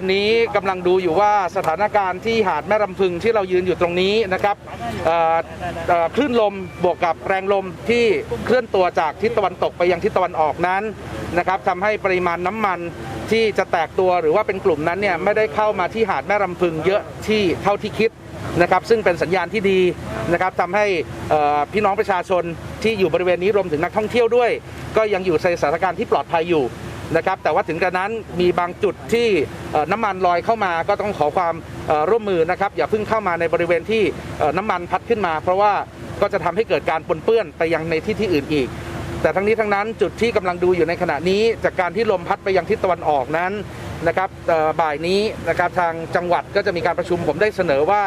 วันนี้กำลังดูอยู่ว่าสถานการณ์ที่หาดแม่รำพึงที่เรายืนอยู่ตรงนี้นะครับคลื่นลมบวกกับแรงลมที่เคลื่อนตัวจากทิศตะวันตกไปยังทิศตะวันออกนั้นนะครับทำให้ปริมาณน้ำมันที่จะแตกตัวหรือว่าเป็นกลุ่มนั้นเนี่ยไม่ได้เข้ามาที่หาดแม่รำพึงเยอะที่เท่าที่คิดนะครับซึ่งเป็นสัญญาณที่ดีนะครับทำให้พี่น้องประชาชนที่อยู่บริเวณนี้รวมถึงนักท่องเที่ยวด้วย ก็ยังอยู่ในสถานการณ์ที่ปลอดภัยอยู่ นะครับแต่ว่าถึงกระนั้นมีบางจุดที่น้ำมันลอยเข้ามาก็ต้องขอความร่วมมือนะครับ อย่าเพิ่งเข้ามาในบริเวณที่น้ำมันพัดขึ้นมา เพราะว่าก็จะทำให้เกิดการปนเปื้อนไปยังในที่ที่อื่นอีก แต่ทั้งนี้ทั้งนั้นจุดที่กำลังดูอยู่ในขณะนี้ จากการที่ลมพัดไปยังทิศตะวันออกนั้นนะครับบ่ายนี้นะครับทางจังหวัดก็จะมีการประชุมผมได้เสนอว่า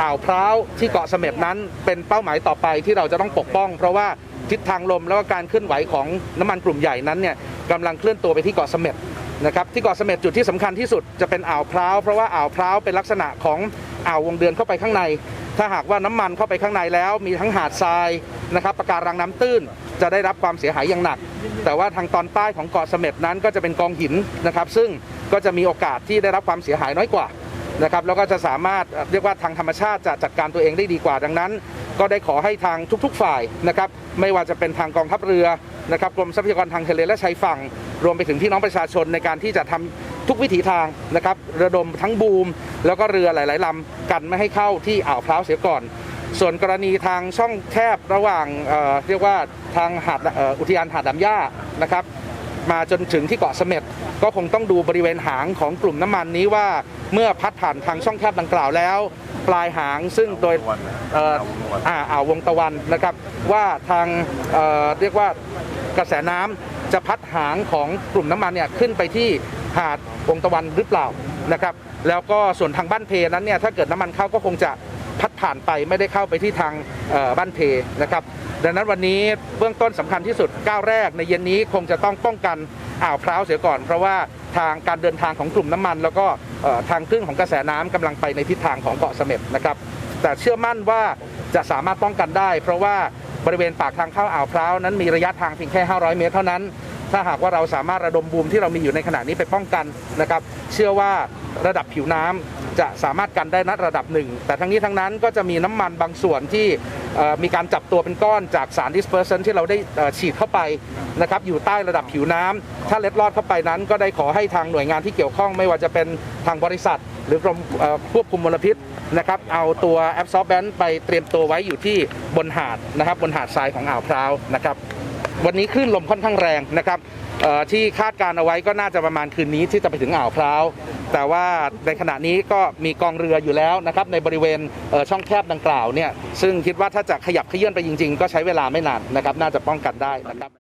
อ่าวพร้าวที่เกาะเสม็ดนั้นเป็นเป้าหมายต่อไปที่เราจะต้องปกป้อง เพราะว่าทิศทางลมแล้วก็การเคลื่อนไหวของน้ำมันกลุ่มใหญ่นั้นเนี่ย กำลังเคลื่อนตัวไปที่เกาะเสม็ดนะครับที่เกาะเสม็ดจุดที่สำคัญที่สุดจะเป็นอ่าวพร้าวเพราะว่าอ่าวพร้าวเป็นลักษณะของอ่าววงเดือนเข้าไปข้างใน ถ้าหากว่าน้ำมันเข้าไปข้างในแล้ว มีทั้งหาดทรายนะครับปะการังน้ำตื้นจะได้รับความเสียหายอย่างหนัก แต่ว่าทางตอนใต้ของเกาะเสม็ดนั้นก็จะเป็นกองหินนะครับซึ่งก็จะมีโอกาสที่ได้รับความเสียหายน้อยกว่านะครับแล้วก็จะสามารถเอ่อเรียกว่าทางธรรมชาติจะจัดการตัวเองได้ดีกว่าดังนั้น ก็ได้ขอให้ทางทุก ๆ ฝ่ายนะครับไม่ว่าจะเป็นทางกองทัพเรือ นะครับกรมทรัพยากรทางทะเลและชายฝั่ง รวมไปถึงพี่น้องประชาชนในการที่จะทำทุกวิถีทางนะครับระดมทั้งบูม แล้วก็เรือหลาย ๆลำกันไม่ให้เข้าที่อ่าวพร้าวเสียก่อน ส่วนกรณีทางช่องแคบระหว่างเเรียกว่าทางหาดอ,อุทยานหาดดำย่านะครับ มาจนถึงที่เกาะเสม็ดก็คงต้องดูบริเวณหางของกลุ่มน้ำมันนี้ว่าเมื่อพัดผ่านทางช่องแคบดังกล่าวแล้ว ปลายหางซึ่งโดยอ่าอ่าววงตะวันนะครับ ว่าทางเเรียกว่า กระแสน้ำจะพัดหางของกลุ่มน้ำมันเนี่ยขึ้นไปที่หาดวงตะวันหรือเปล่านะครับ แล้วก็ส่วนทางบ้านเพนั้นเนี่ยถ้าเกิดน้ำมันเข้าก็คงจะพัดผ่านไปไม่ได้เข้าไปที่ทางบ้านเพนะครับ ดังนั้นวันนี้เบื้องต้นสำคัญที่สุดก้าวแรกในเย็นนี้คงจะต้องป้องกันอ่าวพร้าวเสียก่อน เพราะว่าทางการเดินทางของกลุ่มน้ำมัน แล้วก็ทางคลื่นของกระแสน้ำกำลังไปในทิศทางของเกาะเสม็ดนะครับ แต่เชื่อมั่นว่าจะสามารถป้องกันได้ เพราะว่า บริเวณปากทางเข้าอ่าวพร้าวนั้นมีระยะทางเพียงแค่ 500 เมตรเท่านั้น ถ้าหากว่าเราสามารถระดมบูมที่เรามีอยู่ในขณะนี้ไปป้องกันนะครับ เชื่อว่า ระดับผิวน้ำจะสามารถกันได้นัดระดับหนึ่ง แต่ทั้งนี้ทั้งนั้นก็จะมีน้ำมันบางส่วนที่มีการจับตัวเป็นก้อนจากสาร dispersant ที่เราได้ฉีดเข้าไปนะครับอยู่ใต้ระดับผิวน้ำถ้าเล็ดลอดเข้าไปนั้น ก็ได้ขอให้ทางหน่วยงานที่เกี่ยวข้อง ไม่ว่าจะเป็นทางบริษัท หรือกรมควบคุมมลพิษนะครับเอาตัว absorbent ไปเตรียมตัวไว้อยู่ที่บนหาดนะครับบนหาดทรายของอ่าวพร้าวนะครับวันนี้คลื่นลมค่อนข้างแรงนะครับ ที่คาดการเอาไว้ก็น่าจะประมาณคืนนี้ที่จะไปถึงอ่าวพร้าว แต่ว่าในขณะนี้ก็มีกองเรืออยู่แล้วนะครับในบริเวณเช่องแคบดังกล่าวเนี่ยซึ่งคิดว่าถ้าจะขยับเขยื่อนไปจริง ๆ ก็ใช้เวลาไม่นานนะครับน่าจะป้องกันได้นะครับ